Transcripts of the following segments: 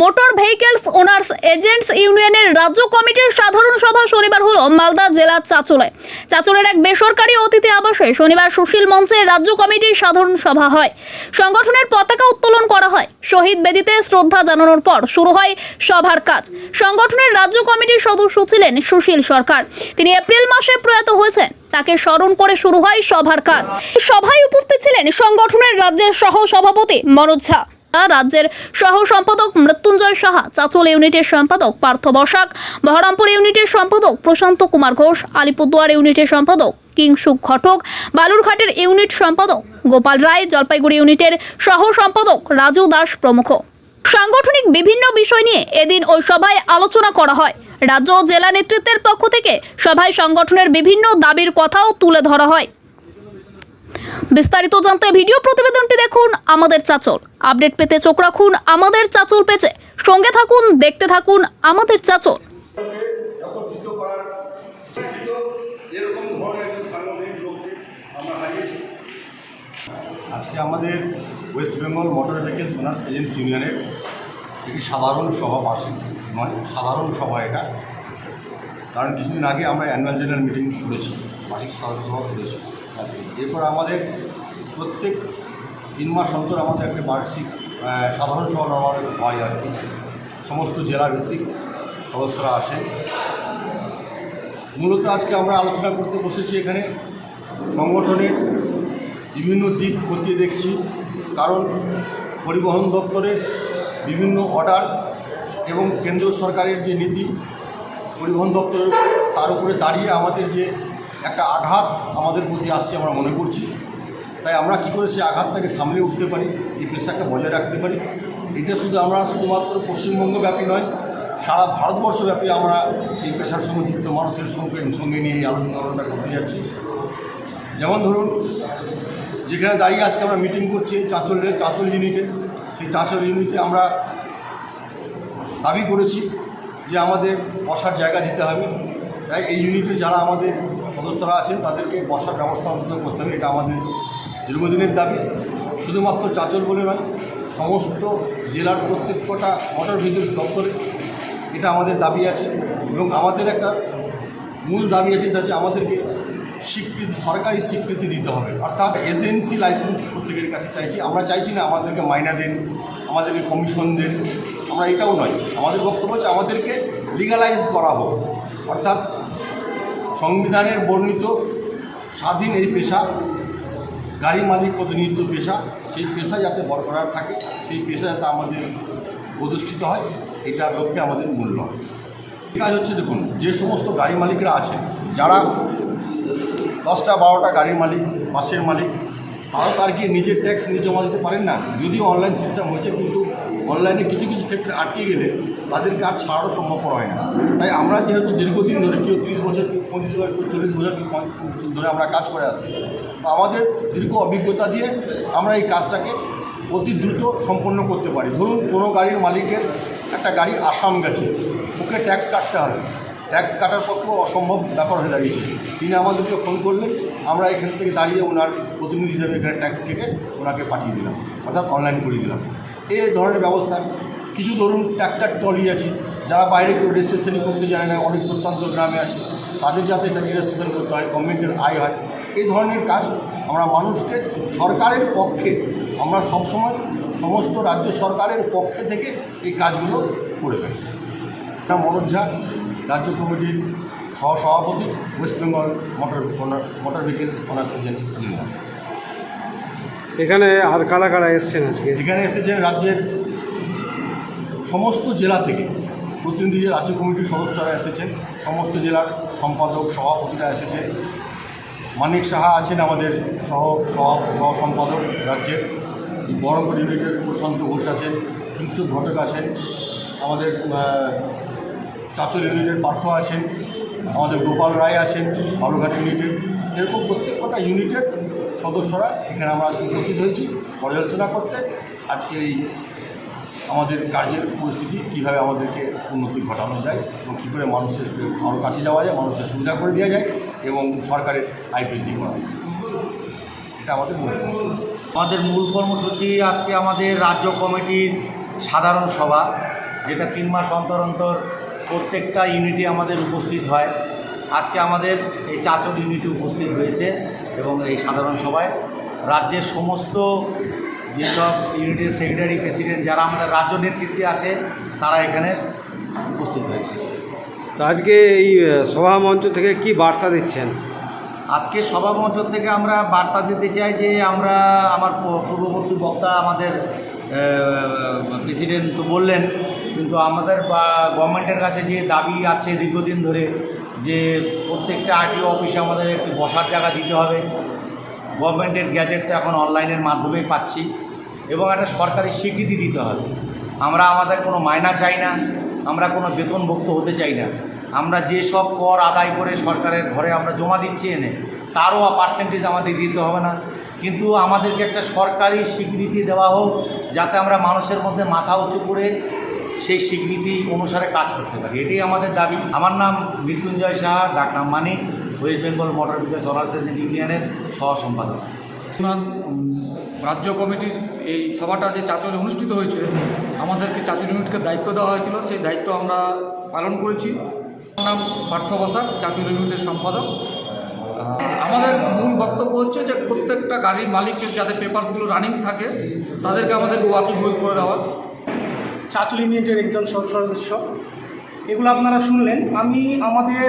Motor vehicles owners agents ইউনিয়নের রাজ্য কমিটির সাধারণ সভা শনিবার হলো মালদা জেলার চাচলে। চাচলের এক বেসরকারি অতিথি আবাসে শনিবার সুশীল মঞ্চে রাজ্য কমিটির সাধারণ সভা হয়। সংগঠনের পতাকা উত্তোলন করা হয়। শহীদ বেদিতে শ্রদ্ধা জানানোর পর শুরু হয় সভার কাজ। সংগঠনের রাজ্য কমিটির সদস্য ছিলেন সুশীল সরকার। তিনি এপ্রিল মাসে প্রয়াত হয়েছেন। তাকে স্মরণ করে শুরু হয় সভার কাজ। সভায় উপস্থিত ছিলেন সংগঠনের রাজ্যের সহ সভাপতি মনোজ ঝা। রাজ্যের সহ সম্পাদক মৃত্যুঞ্জয় সাহা, চাচল ইউনিটের সম্পাদক পার্থ বসাক, বহরমপুর ইউনিটের সম্পাদক প্রশান্ত কুমার ঘোষ, আলিপুরদুয়ার ইউনিটের সম্পাদক কিংসুক ঘটক, বালুরঘাটের ইউনিট সম্পাদক গোপাল রায়, জলপাইগুড়ি ইউনিটের সহ সম্পাদক রাজু দাস প্রমুখ। সাংগঠনিক বিভিন্ন বিষয় নিয়ে এদিন ওই সভায় আলোচনা করা হয়। রাজ্য ও জেলা নেতৃত্বের পক্ষ থেকে সভায় সংগঠনের বিভিন্ন দাবির কথাও তুলে ধরা হয়। বিস্তারিত জানতে ভিডিও প্রতিবেদনটি দেখুন আমাদের চাচল। আপডেট পেতে চোখ রাখুন আমাদের চাচল পেজে। সঙ্গে থাকুন, দেখতে থাকুন আমাদের চাচল। আজকে আমাদের West Bengal motor vehicles owners agency ইউনিয়নের একটি সাধারণ সভা বার্ষিক নয়, সাধারণ সভা এটা। কারণ কিছুদিন আগে আমরা অ্যানুয়াল জেনারেল মিটিং করেছি, বার্ষিক সাধারণ সভা করেছি। এরপর আমাদের প্রত্যেক তিন মাস অন্তর আমাদের একটা বার্ষিক সাধারণ সভা আমাদের হয় আর কি। সমস্ত জেলা ভিত্তিক সদস্যরা আসেন মূলত আজকে আমরা আলোচনা করতে বসেছি এখানে সংগঠনের বিভিন্ন দিক খতিয়ে দেখছি। কারণ পরিবহন দপ্তরের বিভিন্ন অর্ডার এবং কেন্দ্র সরকারের যে নীতি, পরিবহন দপ্তরের তার উপরে দাঁড়িয়ে আমাদের যে একটা আঘাত আমাদের প্রতি আসছে, আমরা মনে করছি। তাই আমরা কী করে সেই আঘাতটাকে সামলে উঠতে পারি, এই পেশাকে বজায় রাখতে পারি? এটা শুধু আমরা শুধুমাত্র পশ্চিমবঙ্গব্যাপী নয়, সারা ভারতবর্ষব্যাপী আমরা এই পেশার সঙ্গে যুক্ত, মানুষের সঙ্গে সঙ্গে নিয়ে এই আলোচনাটা করতে যাচ্ছি। যেমন ধরুন, যেখানে দাঁড়িয়ে আজকে আমরা মিটিং করছি চাঁচলের চাঁচল ইউনিটে সেই চাঁচল ইউনিটে আমরা দাবি করেছি যে আমাদের বসার জায়গা দিতে হবে। তাই এই ইউনিটে যারা আমাদের সদস্যরা আছেন, তাদেরকে বসার ব্যবস্থা অন্তত করতে হবে, এটা আমাদের দীর্ঘদিনের দাবি। শুধুমাত্র চাচল বলে নয়, সমস্ত জেলার প্রত্যেক কটা মোটর ভেহিকেলস দপ্তরে এটা আমাদের দাবি আছে এবং আমাদের একটা মূল দাবি আছে যেটা আমাদেরকে স্বীকৃতি, সরকারি স্বীকৃতি দিতে হবে। অর্থাৎ এজেন্সি লাইসেন্স প্রত্যেকের কাছে চাইছি। আমরা চাইছি না আমাদেরকে মাইনা দেন, আমাদেরকে কমিশন দেন, আমরা এটাও নয়। আমাদের বক্তব্য হচ্ছে আমাদেরকে লিগালাইজ করা হোক। অর্থাৎ সংবিধানের বর্ণিত স্বাধীন এই পেশা, গাড়ি মালিক প্রতিনিধিত্ব পেশা, সেই পেশা যাতে বরকরার থাকে, সেই পেশা যাতে আমাদের প্রতিষ্ঠিত হয়, এটার লক্ষ্যে আমাদের মূল্য হয় কাজ হচ্ছে দেখুন, যে সমস্ত গাড়ি মালিকরা আছেন, যারা দশটা, বারোটা গাড়ির মালিক, বাসের মালিক তারা তার কি নিজের ট্যাক্স নিজে জমা দিতে পারেন না? যদিও অনলাইন সিস্টেম হয়েছে, কিন্তু অনলাইনে কিছু কিছু ক্ষেত্রে আটকে গেলে তাদেরকে আর ছাড়ানো সম্ভবপর হয় না। তাই আমরা যেহেতু দীর্ঘদিন ধরে কেউ তিরিশ বছর, পঁচিশ বছর, চল্লিশ বছর ধরে আমরা কাজ করে আসছি, তো আমাদের দীর্ঘ অভিজ্ঞতা দিয়ে আমরা এই কাজটাকে অতি দ্রুত সম্পন্ন করতে পারি। ধরুন কোনো গাড়ির মালিকের একটা গাড়ি আসাম গেছে, ওকে ট্যাক্স কাটতে হবে। ট্যাক্স কাটার পক্ষেও অসম্ভব ব্যাপার হয়ে দাঁড়িয়েছে। তিনি আমাদেরকে ফোন করলেন, আমরা এখান থেকে দাঁড়িয়ে ওনার প্রতিনিধি হিসেবে এখানে ট্যাক্স কেটে ওনাকে পাঠিয়ে দিলাম, অর্থাৎ অনলাইন করিয়ে দিলাম। এই ধরনের ব্যবস্থা, কিছু ধরুন ট্র্যাক্টর ট্রলি আছে, যারা বাইরে কেউ রেজিস্ট্রেশন করতে জানে না, অনেক প্রত্যন্ত গ্রামে আছে, তাদের যাতে এটা রেজিস্ট্রেশন করতে হয় গভর্নমেন্টের আয় হয় এই ধরনের কাজ আমরা মানুষকে, সরকারের পক্ষে, আমরা সবসময় সমস্ত রাজ্য সরকারের পক্ষে থেকে এই কাজগুলো করে থাকি। এটা মনোজ ঝা রাজ্য কমিটির সহসভাপতি West Bengal motor motor vehicles owners agents. Union এখানে আর কারা কারা এসছেন আজকে? এখানে এসেছেন রাজ্যের সমস্ত জেলা থেকে প্রতিনিধি রাজ্য কমিটির সদস্যরা এসেছেন সমস্ত জেলার সম্পাদক সভাপতিরা এসেছেন। মানিক সাহা আছেন আমাদের সহ সহ সহ সম্পাদক রাজ্যের। বহরমপুর ইউনিটের প্রশান্ত ঘোষ আছেন কিংসুক ঘটক আছেন। আমাদের চাচল ইউনিটের পার্থ আছেন, আমাদের গোপাল রায় আছেন বালুঘাট ইউনিটের। এরকম প্রত্যেক কটা ইউনিটের সদস্যরা এখানে আমরা আজকে উপস্থিত হয়েছি, পর্যালোচনা করতে। আজকের এই আমাদের কাজের পরিস্থিতি, কীভাবে আমাদেরকে উন্নতি ঘটানো যায় এবং কী করে মানুষের আরও কাছে যাওয়া যায়, মানুষের সুবিধা করে দেওয়া যায় এবং সরকারের আয় বৃদ্ধি করা যায়। এটা আমাদের মূল আমাদের মূল কর্মসূচি আজকে আমাদের রাজ্য কমিটির সাধারণ সভা, যেটা তিন মাস অন্তর অন্তর প্রত্যেকটা ইউনিটে আমাদের উপস্থিত হয়। আজকে আমাদের এই চাচল ইউনিটে উপস্থিত হয়েছে এবং এই সাধারণ সভায়। রাজ্যের সমস্ত যেসব ইউনিটের সেক্রেটারি প্রেসিডেন্ট যারা আমাদের রাজ্য নেতৃত্বে আছে তারা এখানে উপস্থিত হয়েছে। তো আজকে এই আহ, সভা মঞ্চ থেকে কি বার্তা দিচ্ছেন? আজকে সভামঞ্চ থেকে আমরা বার্তা দিতে চাই যে আমরা আমার পূর্ববর্তী বক্তা আমাদের প্রেসিডেন্ট তো বললেন, কিন্তু আমাদের গভর্নমেন্টের কাছে যে দাবি আছে দীর্ঘদিন ধরে, যে প্রত্যেকটা আরটিও অফিসে আমাদের একটি বসার জায়গা দিতে হবে গভর্নমেন্টের গ্যাজেটটা এখন অনলাইনের মাধ্যমেই পাচ্ছি, এবং একটা সরকারি স্বীকৃতি দিতে হবে। আমরা আমাদের কোনো মায়না চাই না, আমরা কোনো বেতনভুক্ত হতে চাই না। আমরা যে সব কর আদায় করে সরকারের ঘরে আমরা জমা দিচ্ছি এনে, তারও পার্সেন্টেজ আমাদের দিতে হবে না। কিন্তু আমাদেরকে একটা সরকারি স্বীকৃতি দেওয়া হোক, যাতে আমরা মানুষের মধ্যে মাথা উঁচু করে সেই স্বীকৃতি অনুসারে কাজ করতে পারি। এটাই আমাদের দাবি। আমার নাম মৃত্যুঞ্জয় সাহা ডাকনাম মানিক ওয়েস্ট বেঙ্গল মোটর বিকাশ অর্গানাইজেশন ইউনিয়নের সহ সম্পাদক রাজ্য কমিটির এই সভাটা যে চাচলে অনুষ্ঠিত হয়েছে, আমাদেরকে চাচল ইউনিটকে দায়িত্ব দেওয়া হয়েছিল। সেই দায়িত্ব আমরা পালন করেছি। আমার নাম পার্থ বসাক, চাচল ইউনিটের সম্পাদক। আমাদের মূল বক্তব্য হচ্ছে যে প্রত্যেকটা গাড়ির মালিকের যাতে পেপারসগুলো রানিং থাকে, তাদেরকে আমাদের ওয়াকিং ভুল করে দেওয়া। চাচল ইউনিটের একজন সদস্য। এগুলো আপনারা শুনলেন। আমি আমাদের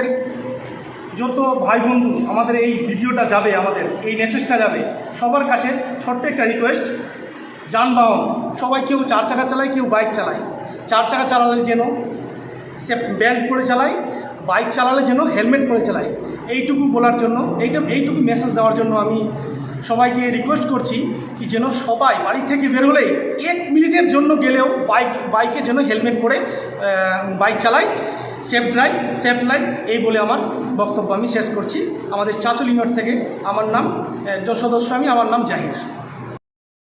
যত ভাই বন্ধু আমাদের এই ভিডিওটা যাবে, আমাদের এই মেসেজটা যাবে, সবার কাছে ছোট্ট একটা রিকোয়েস্ট যানবাহন। সবাই কেউ চার চাকা চালায়, কেউ বাইক চালায়। চার চাকা চালালে যেন সে বেল্ট পরে চালায় বাইক চালালে যেন হেলমেট পরে চালায়। এইটুকু বলার জন্য, এইটা এইটুকু মেসেজ দেওয়ার জন্য আমি সবাইকে রিকোয়েস্ট করছি কি যেন সবাই বাড়ি থেকে বেরোলেই এক মিনিটের জন্য গেলেও বাইক বাইকে যেন হেলমেট পরে বাইক চালায়। সেফ ড্রাইভ সেফ লাইফ এই বলে আমার বক্তব্য আমি শেষ করছি। আমাদের চাচল থেকে আমার নাম সদস্য আমি আমার নাম জাহির।